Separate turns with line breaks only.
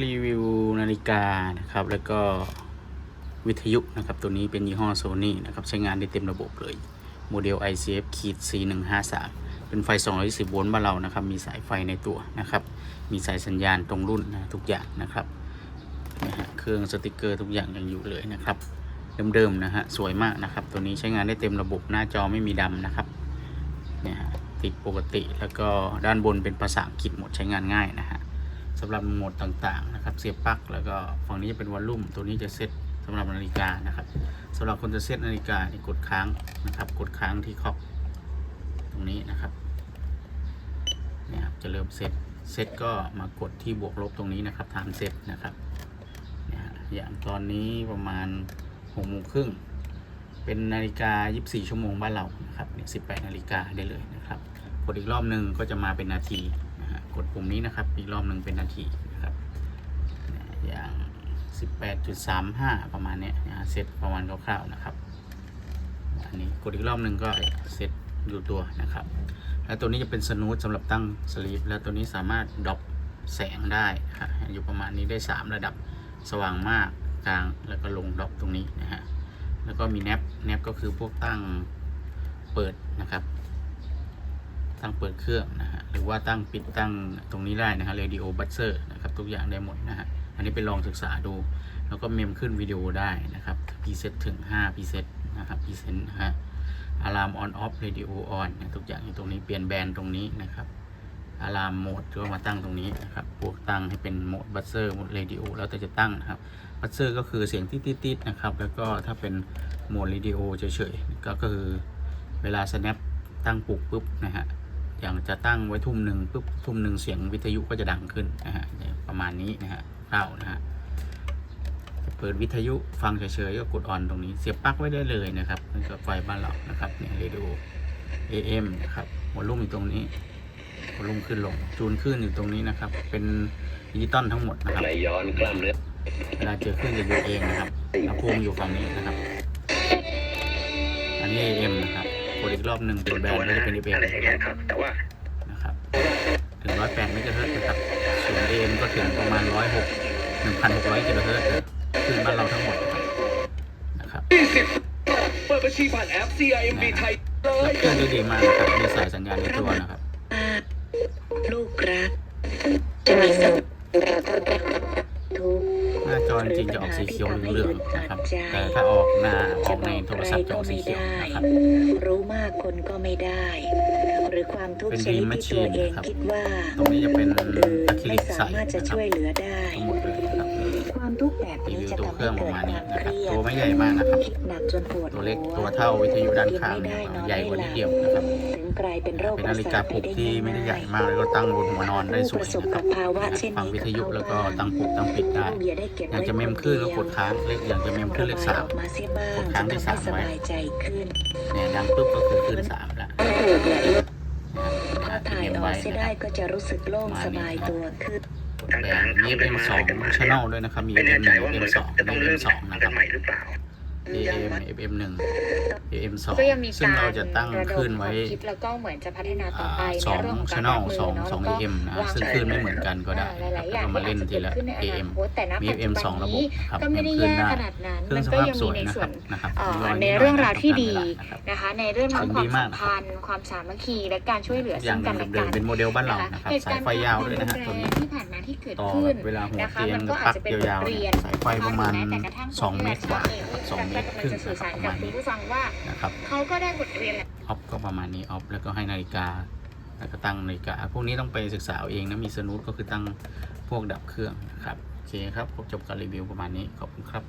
รีวิวนาฬิกานะครับ แล้วก็วิทยุนะครับ ตัวนี้เป็นยี่ห้อโซนี่นะครับ ใช้งานได้เต็มระบบเลย โมเดล ICF ขีด C153 เป็นไฟ 220 โวลต์บ้านเรานะครับ มีสายไฟในตัวนะครับ มีสายสัญญาณตรงรุ่นนะทุกอย่างนะครับนะฮะเครื่องสติกเกอร์ทุกอย่างยังอยู่เลยนะครับ เดิมๆนะฮะ สวยมากนะครับ ตัวนี้ใช้งานได้เต็มระบบหน้าจอไม่มีดำนะครับเนี่ยฮะติดปกติแล้วก็ด้านบนเป็นภาษาอังกฤษหมดใช้งานง่ายนะฮะ สำหรับโหมดต่างๆนะครับ เสียบปลั๊กแล้วก็ฝั่งนี้จะเป็นวอลลุ่ม ตัวนี้จะเซตสำหรับนาฬิกานะครับสำหรับคนจะเซตนาฬิกานี่กดค้างนะครับ กดค้างที่คอกตรงนี้นะครับเนี่ยครับจะเริ่มเซตเซตก็มากดที่บวกลบตรงนี้นะครับทำเซตนะครับเนี่ยอย่างตอนนี้ประมาณหกโมงครึ่งเป็นนาฬิกา 24 ชั่วโมงบ้านเรานะครับเนี่ย18 นาฬิกาได้เลยนะครับกดอีกรอบหนึ่งก็จะมาเป็นนาที กดปุ่มนี้นะครับ อีกรอบหนึ่งเป็นนาทีนะครับอย่าง 18.35 ประมาณเนี้ยนะฮะเซตประมาณคร่าวๆนะครับ อันนี้กดอีกรอบหนึ่งก็เซตอยู่ตัวนะครับ แล้วตัวนี้จะเป็นสนูตสำหรับตั้งสลีปแล้วตัวนี้สามารถดรอปแสงได้ครับอยู่ประมาณนี้ได้ 3 ระดับสว่างมากกลางแล้วก็ลงดรอปตรงนี้นะฮะแล้วก็มีแนบแนบก็คือพวกตั้งเปิดนะครับ ตั้งเปิดเครื่องนะฮะหรือว่าตั้งปิดตั้งตรงนี้ได้นะฮะ radio buzzer นะครับทุกอย่างได้หมดนะฮะอันนี้ไปลองศึกษาดู แล้วก็เมมขึ้นวิดีโอได้นะครับพรีเซตถึง5พรีเซตนะครับพรีเซตนะฮะอะลามออนออฟเรดิโอออนทุกอย่างอยู่ตรงนี้เปลี่ยนแบรนด์ตรงนี้นะครับอะลามโหมดก็มาตั้งตรงนี้นะครับพวกตั้งให้เป็นโหมดบัซเซอร์โหมดเรดิโอแล้วแต่จะตั้งนะครับบัซเซอร์ก็คือเสียงติดๆนะครับ แล้วก็ถ้าเป็นโหมดเรดิโอเฉยๆก็คือเวลา snap ตั้งปลุกปุ๊บนะฮะ อย่างจะตั้งไว้ทุ่มหนึ่งปุ๊บทุ่มหนึ่งเสียงวิทยุก็จะดังขึ้นนะฮะเนี่ยประมาณนี้นะฮะเข้านะฮะจะเปิดวิทยุฟังเฉยๆก็กดออนตรงนี้เสียบปลั๊กไว้ได้เลยนะครับนี่ก็ไฟบ้านเรานะครับเนี่ยเรดิโอ AM นะครับวอลลุ่มอยู่ตรงนี้วอลลุ่มขึ้นลงจูนขึ้นอยู่ตรงนี้นะครับ เป็นดิจิตอลทั้งหมดนะครับ
ไหลย้อนกล้ามเนื้อ
เวลาเจอเครื่องจะดูเองนะครับลำโพงอยู่ฝั่งนี้นะครับ อันนี้ AM นะครับก ดอีกรอบหนึ่งเป็นแบรนด์ก็จะเป็น FM
อะไรอย่างเงี้ยครับ แต่ว่า
นะครับถึง 108เมกะเฮิรตซ์นะครับ ส่วน AM ก็ถึงประมาณ 106 1,600กิโลเฮิรตซ์เลยขึ้นบ้านเราทั้งหมดนะครับ
20เปิดบัญชีผ่านแอป CIMB ไทยเล
แล้ว
ย
เครื่องได้ดีมากนะครับมีสายสัญญาณในตัวนะครับ
ลูกรักจะมีสักทุกข์
หน้าจอจริงๆจะออกสีเขียวเหลืองๆ นะครับแต่ถ้าออกหน้าออกในโทรศัพท์จะออกสีเขียวนะครับ
รู้มากคนก็ไม่ได้ หรือความทุกข์
เป็น
ชนิด
Dream
ที่ตัวเอง
Machine นะครับ
คิดว่า
ตรงนี้จะเป็น
คนอื่น
อะคริลิ
ไม่
กใส
สามารถจะ
นะครับ
ช่วยเหลือได้
ทั้งหมดเลยนะครับ
ความทุกข์แบบ
รี
นี้
วิว
จะ
ตัว
ทำ
เครื่
ให้
องประ
เกิด
มาณ
ค
นี้
วาม
นะ
เค
ครับ
รียด
ตัวไม่ใหญ่มากนะครับ
คิดหนักจนปวด
ตัวเล็ก
หั
ตัวเท่าวิทยุด้านข้าง
กินไม่
เนี่ย
ได้นอน
ใหญ่กว่า
ไม่
นิด
หลับ
เดียวนะครับ
ถึงกลายเป็นโรค
เป็น
ประ
นาฬิ
สา
กา
ท
ป
ไป
ลุก
ได้
ที่ไม่ได้ใหญ่
ง่าย
มากแล้วก็ตั้งบนหัวนอนได้ส
ผู้
ว
ป
ย
ระสบ
นะค
กั
รั
บบภาวะเช่น
ฟัง
นี้
วิทยุ
กับ
แล้วก็
เขาบ้าง
ตั้งปลุกตั้งปิดได้
ลูกอย่าได้เก็บ
อยาก
ไว้
จะเมม
คน
ขึ้น
เดี
ก็
ยว
กดค้างเล็กอยากจะเมมขึ้นเลขสาม
ออกมาเสียบ้าง
กดค้าง
จะ
เลข
ทำให้
สาม
ส
ไว้
บายใจขึ้น
เนี่ยดังปุ๊บก็คือขึ้นสามแล้ว
ถูกและลด
นะ
ถ้า
ฮะที่
ถ่าย
เมม
ออ
ไว้
กเสีย
นะค
ได้
รับ
ก็จะรู้สึกโล่งสบายตัวขึ้น
กดแบนมี FM สองช n นลด้วยนะครับ มี
ไม่
FM
แน่
ห
ใจ
นึ่ง
ว่าเหมื
FM
อน
ส
กั
อบง
จะต้อง
มี
เริ่
FM
ม
สองนะค
กั
รั
น
บ
ใหม่หรือเปล่า
AM FM หนึ่ง AM สอง
ก็ยังมี
ซึ่ง
การ
เราจะตั้ง
ระด
ขึ้
ม
น
ค
ไว้
วามคิดแล้วก็เหมือนจะพัฒนาต่อไป
สอง
ในเรื่องของ
ช
การ
แน
รั
ล
บมื
สอง
เนาะ
สอง
แล้วก็
AM นะ
วาง
ซึ่ง
แผ
ขึ้นไม่เหมือนกันก็ได้
อ่าห
นะ
ลาย
ค
ๆ
รับ
อย่าง
แล้วก็มาเล่นทีละ
ที่อาจจะเกิดขึ้นในอนา
AM
คตแต่ณ
มี
ปัจจุ
FM
บัน
สองระบบ
นี้
นะครับ
ก็ไม่ได้
เมมขึ้น
แย่
ได้
ขนาดนั้น
เครื่อ
มั
ง
น
ส
ก็
ภาพ
ยัง
ส
มี
วย
ใน
นะ
ส่
ควรั
น
บนะครับ
เอ่อ
มีย
ใน
ดหย
เรื่องราวที่ะ
คบ
ดี
นะครับ
นะคะ ในเรื่องของ
เสียง
ควา
ดี
ม
มา
สั
ก
ม
นะครับ
พันธ์ความสามัคคีและการช่วยเหลือ
อ
ซึ่
ย่างง
กันและ
เดิ
กั
ม
น
ๆเป็นโมเดลบ้านเรา
นะคะ
นะครับ
เหตุ
สาย
การณ์
ไฟยาวด้วยนะฮะ
ค
ตัว
วาม
นี้
รุนแรงที่ผ่านมาที่เกิด
ต่อ
ขึ้น
เวลาหัว
นะคะ
เตียง
มันก็
ปลั๊
อาจ
ก
จะเป็น
ยาว
บท
ๆ
เรี
เนี่ย
ยน
สายไฟประมาณ
แม้แต่กระทั่ง
2เมตรกว่า
เอง
สองเมตรครึ่ง
จะสื่อสาร
ประ
กับ
มาณ
คุณ
นี้
ผู้ฟังว่า
นะครับ
เขาก็ได้บทเรียนแหละ
ออฟก็ประมาณนี้ออฟแล้วก็ให้นาฬิกาแล้วก็ตั้งนาฬิกาพวกนี้ต้องไปศึกษาเอาเองนะมีสนุตก็คือตั้งพวกดับเครื่องนะครับโอเคครับผมจบการรีวิวประมาณนี้ขอบคุณครับ